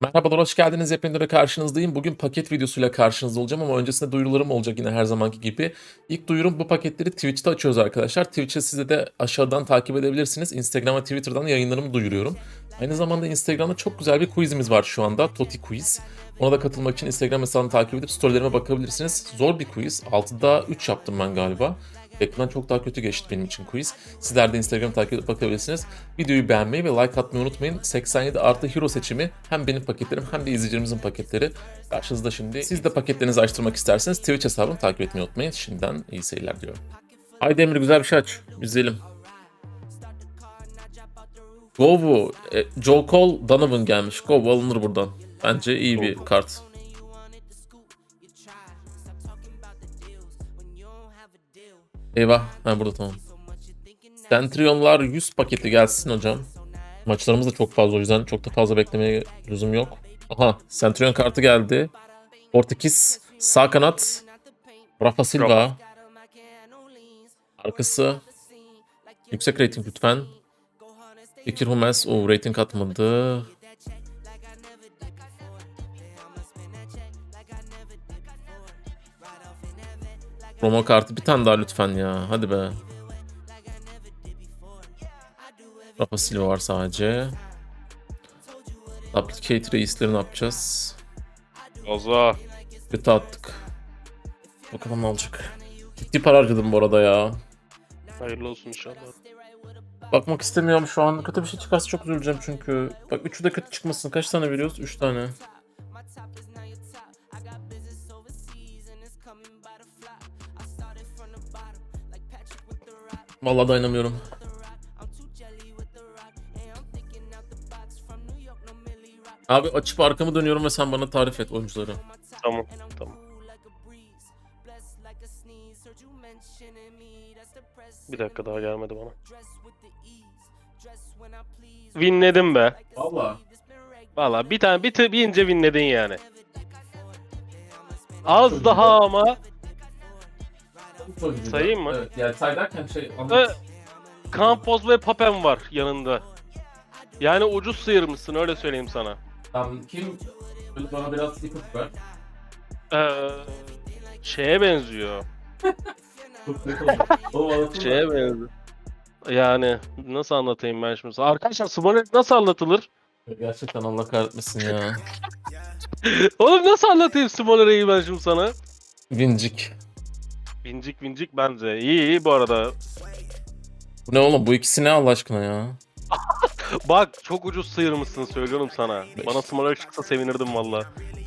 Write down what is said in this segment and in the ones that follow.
Merhabalar, hoş geldiniz. Hepinizle karşınızdayım. Bugün paket videosuyla karşınızda olacağım ama öncesinde duyurularım olacak yine her zamanki gibi. İlk duyurum bu paketleri Twitch'te açıyoruz arkadaşlar. Twitch'e size de aşağıdan takip edebilirsiniz. Instagram ve Twitter'dan yayınlarımı duyuruyorum. Aynı zamanda Instagram'da çok güzel bir quizimiz var şu anda. Toti Quiz. Ona da katılmak için Instagram hesabını takip edip storylerime bakabilirsiniz. Zor bir quiz. 6'da 3 yaptım ben galiba. Beklenen çok daha kötü geçti benim için quiz. Sizler de Instagram takip edip bakabilirsiniz. Videoyu beğenmeyi ve like atmayı unutmayın. 87 artı hero seçimi hem benim paketlerim hem de izleyicilerimizin paketleri karşınızda şimdi. Siz de paketlerinizi açtırmak isterseniz Twitch hesabını takip etmeyi unutmayın. Şimdiden iyi seyirler diyorum. Haydi Emre güzel bir şey aç. İzleyelim. Govu, e, Joe Cole, Donovan gelmiş. Govu alınır buradan. Bence iyi bir kart. Eyvah. Ha burada tamam. Centurion'lar 100 paketi gelsin hocam. Maçlarımız da çok fazla o yüzden çok da fazla beklemeye lüzum yok. Aha Centurion kartı geldi. Portekiz sağ kanat. Rafa Silva. Arkası. Yüksek rating lütfen. Bekir Hummels. O rating atmadı. Roma kartı bir tane daha lütfen ya. Hadi be. Rafa Silva var sadece. Duplicate reisleri ne yapacağız? Fazla. Kötü attık. Bakalım ne olacak. Ciddi para harcadım bu arada ya. Hayırlı olsun inşallah. Bakmak istemiyorum şu an. Kötü bir şey çıkarsa çok üzüleceğim çünkü. Bak üçü de kötü çıkmasın. Kaç tane veriyoruz? Üç tane. Vallahi dayanamıyorum. Abi açıp arkamı dönüyorum ve sen bana tarif et oyuncuları. Tamam. Tamam. Bir dakika daha gelmedi bana. Winledim be. Valla. Valla bir tane bir, te- bir ince winledin yani. Az daha ama Sayayım mı? Evet yani say derken şey Ee, Campos ve Papen var yanında. Yani ucuz sıyırmışsın öyle söyleyeyim sana. Tamam, kim böyle bana biraz ipucu ver. Ee, şeye benziyor. Çok. Oğlum Şeye benziyor. Yani nasıl anlatayım ben şimdi? Arkadaşlar Smollett nasıl anlatılır? Gerçekten Allah kahretmesin ya. Oğlum nasıl anlatayım Smollett'i ben şimdi sana? Vincik. Vincik vincik bence. İyi iyi bu arada. Bu ne oğlum bu ikisi ne Allah aşkına ya? Bak çok ucuz sıyırmışsın söylüyorum sana. Bana Smollett çıksa sevinirdim valla.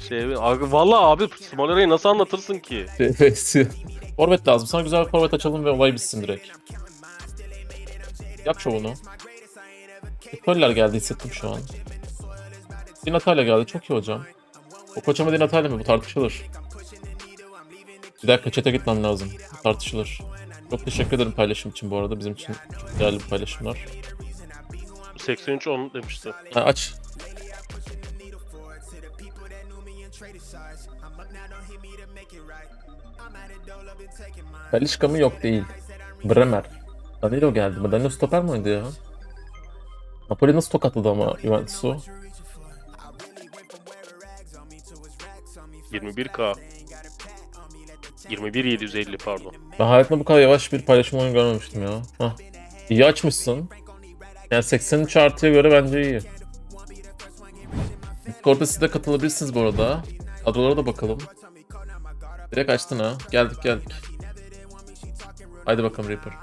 Şey, abi, valla abi Smollett'i nasıl anlatırsın ki? Forvet lazım. Sana güzel bir forvet açalım ve olay bitsin direkt. Yap şovunu. Koller geldi hissettim şu an. Di Natale geldi. Çok iyi hocam. O koça mı Di Natale mi? Bu tartışılır. Bir dakika chat'e gitmem lazım. Tartışılır. Çok teşekkür ederim paylaşım için bu arada. Bizim için çok değerli bir paylaşımlar. 83 10 demişti. Ha, aç. Talişka mı? Yok değil. Bremer. Danilo geldi mi? Danilo stoper mi oynadı ya? Napoli nasıl tokatladı ama Juventus'u? 21k. 21 750 pardon. Ben hayatımda bu kadar yavaş bir paylaşım oyunu görmemiştim ya. Hah. İyi açmışsın. Yani 83 artıya göre bence iyi. Discord'a siz de katılabilirsiniz bu arada. Kadrolara da bakalım. Direkt açtın ha. Geldik geldik. Haydi bakalım Reaper.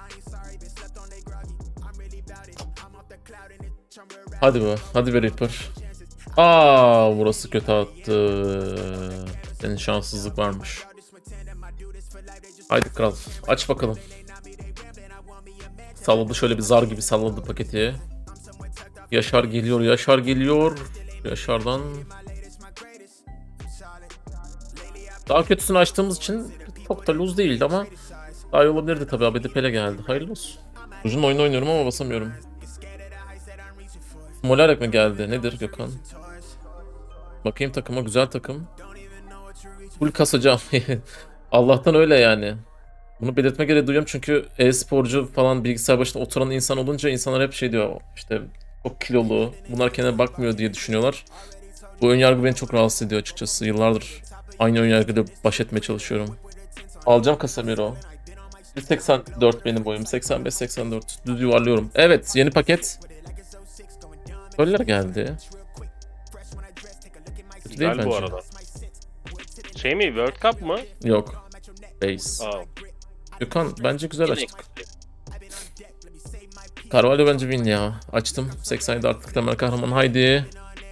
Hadi be. Hadi be Reaper. Aa, burası kötü attı. Senin şanssızlık varmış. Haydi kral. Aç bakalım. Salladı şöyle bir zar gibi salladı paketi. Yaşar geliyor, Yaşar geliyor. Yaşar'dan... Daha kötüsünü açtığımız için çok da lose değildi ama daha iyi olabilirdi tabii. Abedi Pele geldi. Hayırlı olsun. Uzun oyun oynuyorum ama basamıyorum. Molarek mi geldi? Nedir Gökhan? Bakayım takıma. Güzel takım. Full kasacağım. Allah'tan öyle yani. Bunu belirtme gereği duyuyorum çünkü e-sporcu falan bilgisayar başında oturan insan olunca insanlar hep şey diyor işte çok kilolu bunlar kendine bakmıyor diye düşünüyorlar. Bu önyargı beni çok rahatsız ediyor açıkçası. Yıllardır aynı önyargıyla baş etmeye çalışıyorum. Alacağım Casemiro. 184 benim boyum. 85-84. Düz yuvarlıyorum. Evet yeni paket. Köller geldi. Kötü değil Güzel bu bence. arada. Şey mi World Cup mı? Yok. Base. Aa. Gökhan bence güzel yine açtık. Carvalho bence win ya. Açtım. 87 artık temel kahraman. Haydi.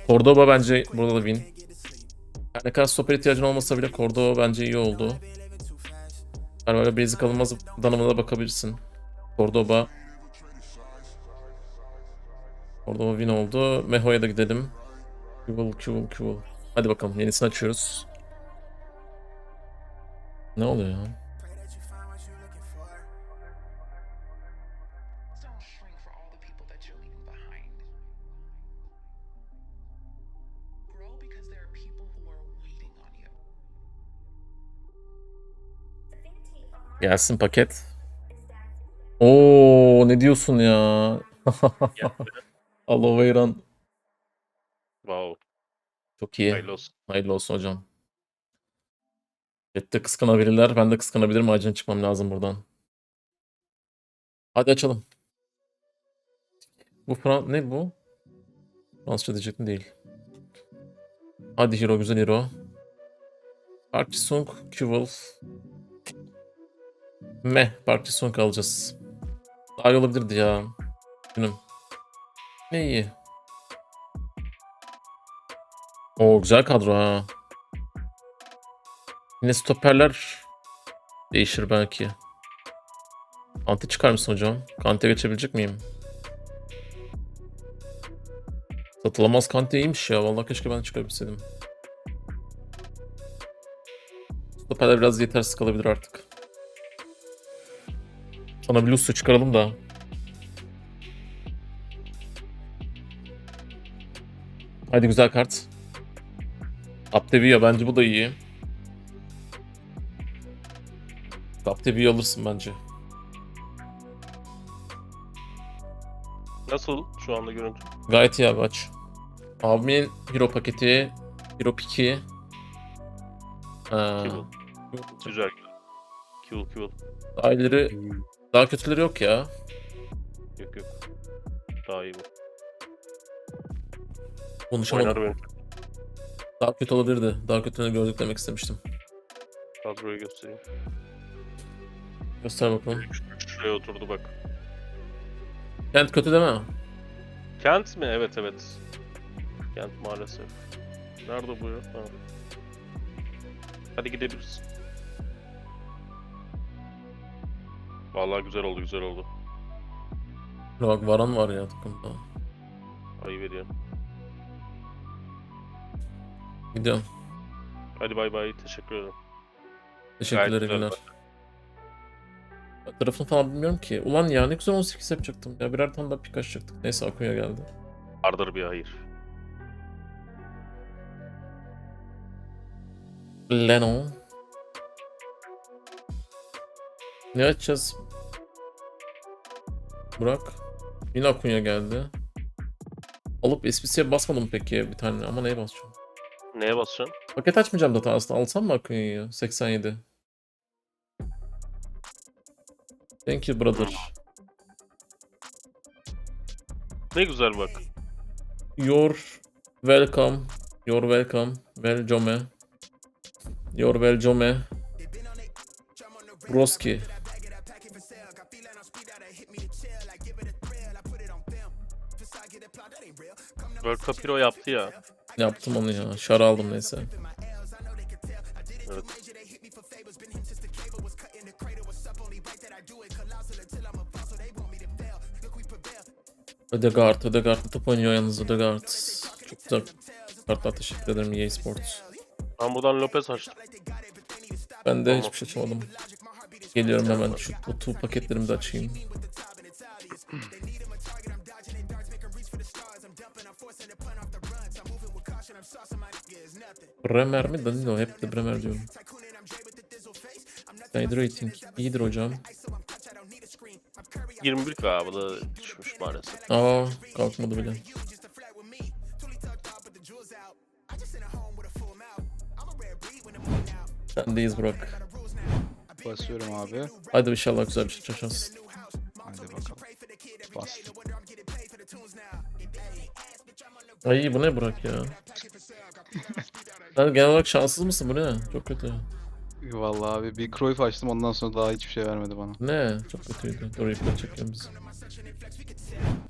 Cordoba bence burada da win. Her ne kadar stoper ihtiyacın olmasa bile Cordoba bence iyi oldu. Carvalho basic alınmaz danımına bakabilirsin. Cordoba. Cordoba win oldu. Meho'ya da gidelim. Kuvul, kuvul, kuvul. Hadi bakalım yenisini açıyoruz. Ne oluyor ya? Gelsin paket. Oo ne diyorsun ya? Aloe Vera'nın Wow. çok iyi. Hayırlı olsun. Hayırlı olsun hocam. Chat'te kıskanabilirler. Ben de kıskanabilirim. Acilen çıkmam lazım buradan. Hadi açalım. Bu Fran... Ne bu? Fransızca diyecektim değil. Hadi hero güzel hero. Park Ji-sung, Q-Wolf. Meh, Park Ji-sung alacağız. Daha iyi olabilirdi ya. Günüm. Ne iyi. O güzel kadro ha. Yine stoperler değişir belki. Kante çıkar mısın hocam? Kante geçebilecek miyim? Satılamaz Kante iyiymiş ya. Vallahi keşke ben çıkarabilseydim. Stoperler biraz yetersiz kalabilir artık. Sana bir Lusso çıkaralım da. Hadi güzel kart. Aptevia bence bu da iyi. Aptevia alırsın bence. Nasıl şu anda görüntü? Gayet iyi abi aç. Abimin hero paketi. Hero piki. Ha. Kibble. Güzel. Cool cool. Daha ileri, daha kötüleri yok ya. Yok yok. Daha iyi bu. Konuşamadım. Oynar benim. Daha kötü olabilirdi. Daha kötülerini gördük demek istemiştim. Kadroyu göstereyim. Göster bakalım. Şuraya oturdu bak. Kent kötü değil mi? Kent mi? Evet evet. Kent maalesef. Nerede bu ya? Ha. Hadi gidebiliriz. Vallahi güzel oldu güzel oldu. Bak Varan var ya takımda. Ayı veriyorum. Gidiyorum. Hadi bay bay teşekkür ederim. Teşekkürler Gayet güzel. Tarafını falan bilmiyorum ki. Ulan ya ne güzel 18 yapacaktım ya. Birer tane daha pik açacaktık. Neyse Akunya geldi. Vardır bir hayır. Leno. Ne açacağız? Burak. Yine Akunya geldi. Alıp SPC'ye basmadım peki bir tane ama neye basacağım? Neye basacaksın? Paket açmayacağım da aslında. Alsam mı Akunya'yı? 87. Thank you brother. Ne güzel bak. Your welcome. Your welcome. Welcome. Your welcome. Broski. World Cup Hero yaptı ya. Yaptım onu ya. Şar aldım neyse. Evet. Ödegaard da top oynuyor yalnız Ödegaard. Çok güzel kartlar teşekkür ederim EA Sports. Ben buradan Lopez açtım. Ben de Tamam. hiçbir şey açamadım. Geliyorum hemen şu bu tool paketlerimi de açayım. Bremer mi? Danilo. Hep de Bremer diyorum. Hydrating. İyidir hocam. 21 k bu da maalesef. Aa kalkmadı bile. Sendeyiz Burak. Basıyorum abi. Hadi inşallah güzel bir şey çalışarsın. Hadi bakalım. Bastım. Ay bu ne Burak ya? Sen genel olarak şanssız mısın bu ne? Çok kötü. Vallahi abi bir Cruyff açtım ondan sonra daha hiçbir şey vermedi bana. Ne? Çok kötüydü. Dur iple çekiyorum biz.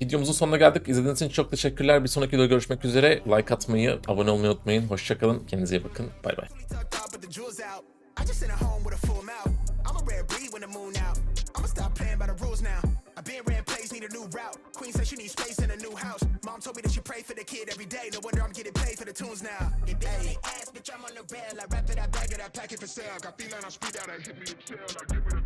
Videomuzun sonuna geldik. İzlediğiniz için çok teşekkürler. Bir sonraki videoda görüşmek üzere. Like atmayı, abone olmayı unutmayın. Hoşçakalın. Kendinize iyi bakın. Bay bay. Queen said she needs space in a new house. Mom told me that she pray for the kid every day. No wonder I'm getting paid for the tunes now. If they ain't ass, bitch, I'm on the rail. I rap it, I bag it, I pack it for sale. Got feeling, I speed out, I hit me a tail. I give it a